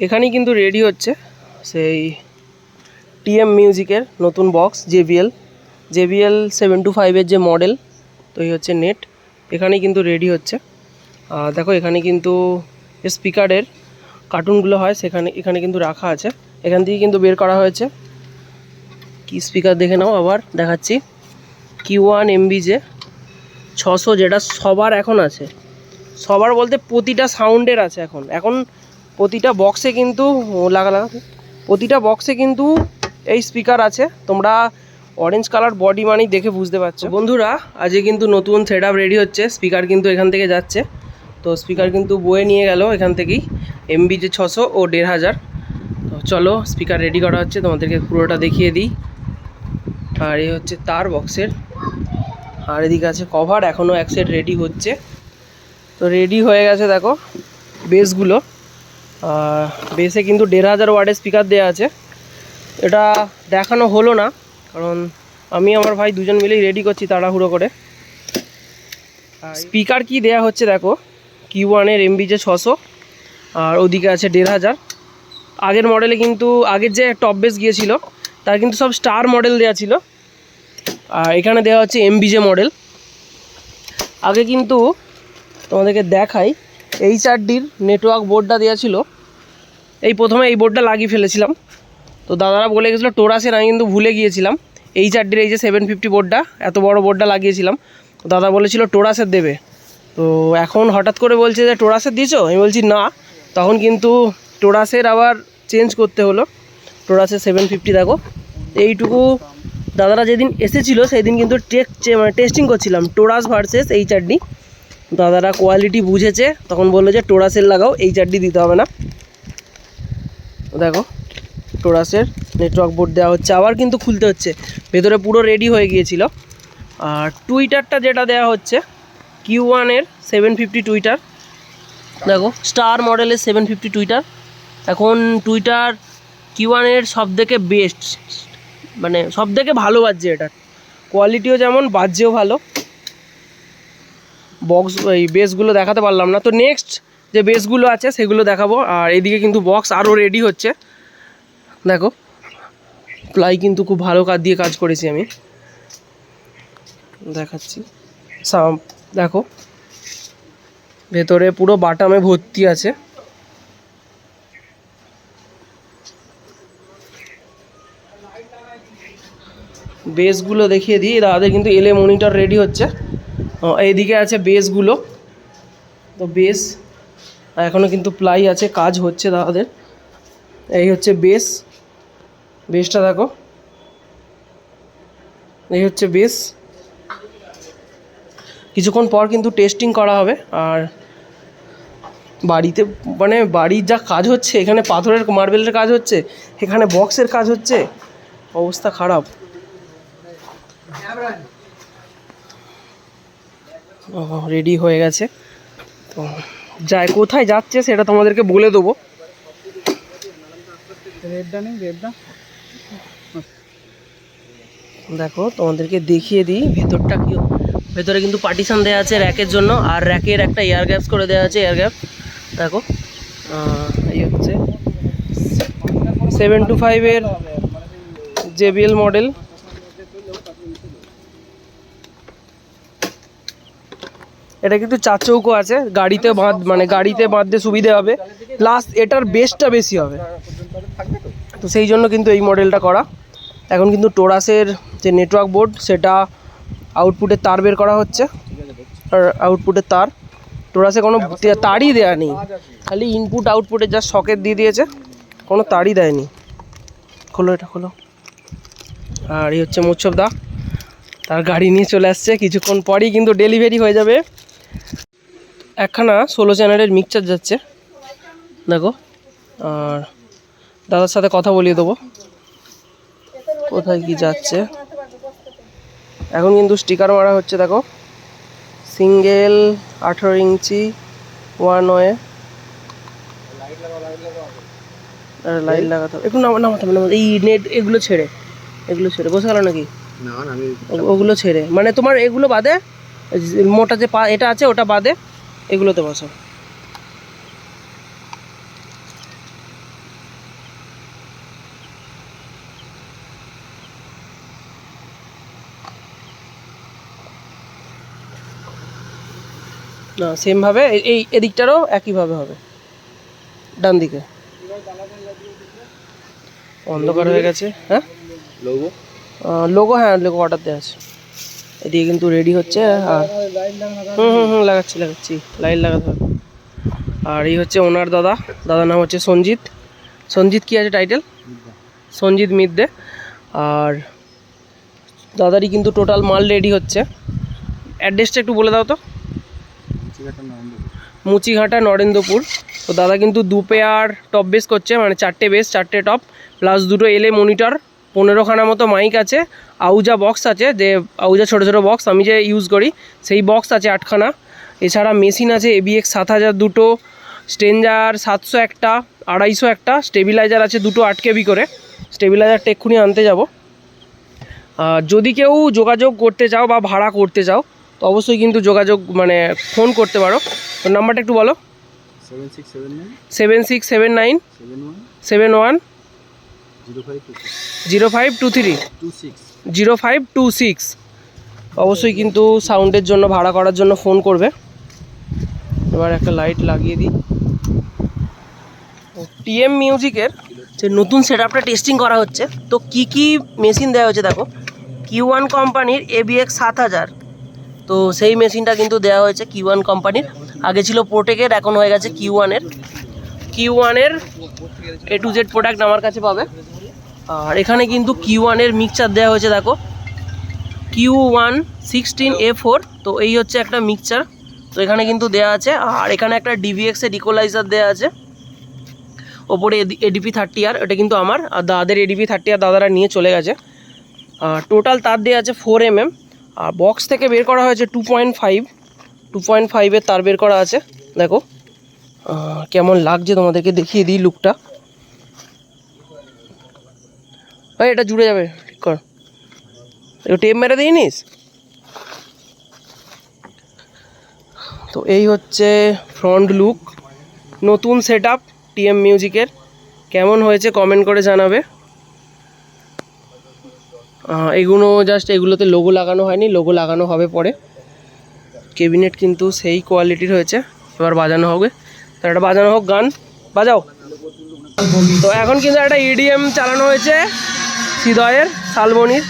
এখানেই কিন্তু রেডি হচ্ছে সেই টিএম মিউজিকের নতুন box JBL JBL seven two ফাইভের যে মডেল তো এই হচ্ছে নেট এখানেই কিন্তু রেডি হচ্ছে। দেখো এখানে কিন্তু স্পিকারের কার্টুনগুলো হয়, সেখানে, এখানে কিন্তু রাখা আছে। এখান থেকে কিন্তু বের করা হয়েছে। কি স্পিকার দেখে নাও, আবার দেখাচ্ছি। কিউ ওয়ান এমবি যে ছশো যেটা সবার এখন আছে। সবার বলতে প্রতিটা সাউন্ডের আছে এখন। এখন প্রতিটা বক্সে কিন্তু লাগা লাগা প্রতিটা বক্সে কিন্তু এই স্পিকার আছে। তোমরা অরেঞ্জ কালার বডি মানেই দেখে বুঝতে পারছ। বন্ধুরা, আজকে কিন্তু নতুন সেট রেডি হচ্ছে। স্পিকার কিন্তু এখান থেকে যাচ্ছে। তো স্পিকার কিন্তু বয়ে নিয়ে গেল এখান থেকেই। এমবি যে ছশো, ও দেড় হাজার। তো চলো স্পিকার রেডি করা হচ্ছে। তোমাদেরকে পুরোটা দেখিয়ে দিই। আর এই হচ্ছে তার বক্সের আর এদিকে আছে কভার এখনও এক সেট রেডি হচ্ছে। তো রেডি হয়ে গেছে, দেখো বেসগুলো বেসে কিন্তু দেড় হাজার ওয়ার্ডের স্পিকার দেওয়া আছে। এটা দেখানো হলো না, কারণ আমি আমার ভাই দুজন মিলেই রেডি করছি তাড়াহুড়ো করে। স্পিকার কি দেয়া হচ্ছে দেখো কিউ ওয়ানের এমবি যে ছশো, আর ওদিকে আছে দেড় হাজার। আগের মডেলে কিন্তু, আগের যে টপ বেস গিয়েছিল, তার কিন্তু সব স্টার মডেল দেওয়া ছিল। আর এখানে দেওয়া হচ্ছে এমবিজে মডেল আগে কিন্তু তোমাদেরকে দেখাই এইচআরডির নেটওয়ার্ক বোর্ডটা দেওয়া ছিল। এই প্রথমে এই বোর্ডটা লাগিয়ে ফেলেছিলাম। তো দাদারা বলে গেছিল টোরাসের আমি কিন্তু ভুলে গিয়েছিলাম। এইচ আরডির এই যে সেভেন ফিফটি বোর্ডটা এত বড় বোর্ডটা লাগিয়েছিলাম। দাদা বলেছিল টোরাসের দেবে। তো এখন হঠাৎ করে বলছে যে টোরাসের দিয়েছ? আমি বলছি, না। তখন কিন্তু টোরাসের আবার চেঞ্জ করতে হলো। টোরাসের সেভেন ফিফটি দেখো। এইটুকু দাদারা যেদিন এসেছিল সেই দিন কিন্তু টেক মানে টেস্টিং করছিলাম। টোরাস ভার্সেস এইচ আরডি দাদারা কোয়ালিটি বুঝেছে, তখন বলল যে টোরাসের লাগাও, এই আরডি দিতে হবে না। দেখো, টোরাসের নেটওয়ার্ক বোর্ড দেওয়া হচ্ছে। আবার কিন্তু খুলতে হচ্ছে। ভেতরে পুরো রেডি হয়ে গিয়েছিল। আর টুইটারটা যেটা দেওয়া হচ্ছে কিউ ওয়ানের সেভেন ফিফটি টুইটার। দেখো স্টার মডেলের সেভেন ফিফটি টুইটার। এখন টুইটার কিউ ওয়ানের সব থেকে বেস্ট মানে সব থেকে ভালো বাজছে এটার কোয়ালিটিও যেমন, বাজছেও ভালো। বক্স এই বেসগুলো দেখাতে পারলাম না। তো নেক্সট যে বেসগুলো আছে, সেগুলো দেখাবো। আর এদিকে কিন্তু বক্স আরও রেডি হচ্ছে। দেখো প্লাই কিন্তু খুব ভালো কাজ দিয়ে কাজ করেছি আমি। দেখাচ্ছি। দেখো। ভেতরে পুরো বাটামে ভর্তি আছে। বেসগুলো দেখিয়ে দিই। দাদাদের কিন্তু এলে মনিটর রেডি হচ্ছে। এইদিকে আছে বেসগুলো। তো বেস এখনও কিন্তু প্লাই আছে, কাজ হচ্ছে দাদাদের এই হচ্ছে বেস। বেসটা দেখো। এই হচ্ছে বেস। কিছুক্ষণ পর কিন্তু টেস্টিং করা হবে। আর বাড়িতে মানে বাড়ির যা কাজ হচ্ছে, এখানে পাথরের, মার্বেলের কাজ হচ্ছে, এখানে বক্সের কাজ হচ্ছে, অবস্থা খারাপ। রেডি হয়ে গেছে। তো যায় কোথায় যাচ্ছে সেটা তোমাদেরকে বলে দেবো। দেখো তোমাদেরকে দেখিয়ে দিই ভেতরটা কি ভেতরে কিন্তু পার্টিশন দেওয়া আছে র্যাকের জন্য আর র্যাকের একটা এয়ার গ্যাপস করে দেওয়া আছে এয়ার গ্যাপ দেখো এই হচ্ছে সেভেন টু ফাইভের জেবিএল মডেল এটা কিন্তু চার চৌকো আছে, গাড়িতে বাঁধ মানে গাড়িতে বাঁধতে সুবিধে হবে। প্লাস এটার বেসটা বেশি হবে। তো সেই জন্য কিন্তু এই মডেলটা করা। এখন কিন্তু টোরাসের যে নেটওয়ার্ক বোর্ড সেটা আউটপুটের তার বের করা হচ্ছে। আর আউটপুটের তার। টোরাসে কোনো তারই দেওয়া নেই। খালি ইনপুট আউটপুটের যা সকেট দিয়ে দিয়েছে। কোনো তারই দেয়নি। খোলো এটা, খোলো। আর এই হচ্ছে মোচ্ছব দা। তার গাড়ি নিয়ে চলে আসছে। কিছুক্ষণ পরেই কিন্তু ডেলিভারি হয়ে যাবে। একখানা ষোলো চ্যানেলের মিক্সচার যাচ্ছে। দেখো আর দাদার সাথে কথা বলিয়ে দেবো। কোথায় কি যাচ্ছে? এখন কিন্তু স্টিকার মারা হচ্ছে দেখো। সিঙ্গেল আঠেরো ইঞ্চি ওয়ান ওয়ে লাইট লাগাতে হবে। একটু নামাতে হবে নামাতে- এই নেট এগুলো ছেড়ে এগুলো ছেড়ে। বসে গেল নাকি? ওগুলো ছেড়ে। মানে তোমার এগুলো বাদে মোটা যে পা এটা আছে ওটা বাদে এগুলোতে বসো। না সেমভাবে এই এদিকটারও একইভাবে হবে। ডান দিকে। অন্ধকার হয়ে গেছে। হ্যাঁ? লোগো লোগো হ্যাঁ লোগো অর্ডার দেওয়া আছে। এদিকে কিন্তু রেডি হচ্ছে, আর হুম হুম হুম, লাগাচ্ছি লাগাচ্ছি লাইট লাগাতে হবে। আর এই হচ্ছে ওনার দাদা, দাদার নাম হচ্ছে সঞ্জিত। সঞ্জিত কি আছে টাইটেল সঞ্জিত মিদ্দে। আর দাদারই কিন্তু টোটাল মাল রেডি হচ্ছে। অ্যাড্রেসটা একটু বলে দাও তো। মুচিঘাটা নরেন্দ্রপুর। তো দাদা কিন্তু দু পেয়ার টপ বেস করছে মানে চারটে বেস চারটে টপ প্লাস দুটো এলে মনিটর পনেরোখানা মতো মাইক আছে আউজা বক্স আছে যে আউজা ছোটো ছোটো বক্স আমি যে ইউজ করি সেই বক্স আছে আটখানা। এছাড়া মেশিন আছে এবিএক্স সাত হাজার দুটো স্টেঞ্জার সাতশো একটা আড়াইশো একটা স্টেবিলাইজার আছে দুটো আট কেবি করে। স্টেবিলাইজারটা এক্ষুনি আনতে যাব। আর যদি কেউ যোগাযোগ করতে চাও বা ভাড়া করতে চাও তো অবশ্যই কিন্তু যোগাযোগ মানে ফোন করতে পারো। তো নাম্বারটা একটু বলো। Seven six seven nine seven one zero five two three? Zero five two six. অবশ্যই কিন্তু সাউন্ডের জন্য, ভাড়া করার জন্য ফোন করবে। এবার একটা লাইট লাগিয়ে দিই। টিএম মিউজিকের যে নতুন সেট আপটা টেস্টিং করা হচ্ছে, তো কি কি মেশিন দেওয়া হয়েছে দেখো? কিউ ওয়ান কোম্পানির এবিএক্স সাত হাজার। তো সেই মেশিনটা কিন্তু দেওয়া হয়েছে কিউ ওয়ান কোম্পানির। আগে ছিল প্রোটেকের, এখন হয়ে গেছে কিউ ওয়ানের কিউ ওয়ানের এ টু জেড প্রোডাক্ট আমার কাছে পাবে। আর এখানে কিন্তু কিউ ওয়ানের মিক্সচার দেওয়া হয়েছে, দেখো। Q one sixteen A four তো এই হচ্ছে একটা মিক্সচার তো এখানে কিন্তু দেওয়া আছে, আর এখানে একটা ডিভিএক্স এর ইকোলাইজার দেওয়া আছে। ওপরে এডিপি থার্টি আর এটা কিন্তু আমার। আর দাদাদের এডিপি থার্টি আর দাদারা নিয়ে চলে গেছে। আর টোটাল তার দেওয়া আছে ফোর এম এম আর বক্স থেকে বের করা হয়েছে two point five two point ফাইভের তার বের করা আছে, দেখো। কেমন লাগছে তোমাদেরকে দেখিয়ে দিই লুকটা ভাই, এটা জুড়ে যাবে। ঠিক কর টেপ মেরে দিইনিস তো এই হচ্ছে ফ্রন্ট লুক নতুন সেট আপ টিএম মিউজিকের কেমন হয়েছে কমেন্ট করে জানাবে। এগুলো জাস্ট এগুলোতে লোগো লাগানো হয়নি লোগো লাগানো হবে পরে। কেবিনেট কিন্তু সেই কোয়ালিটির হয়েছে। এবার বাজানো হবে। তো একটা বাজানো হোক গান। বাজাও। তো এখন কিন্তু একটা ইডিএম চালানো হয়েছে। হৃদয়ের শালমনির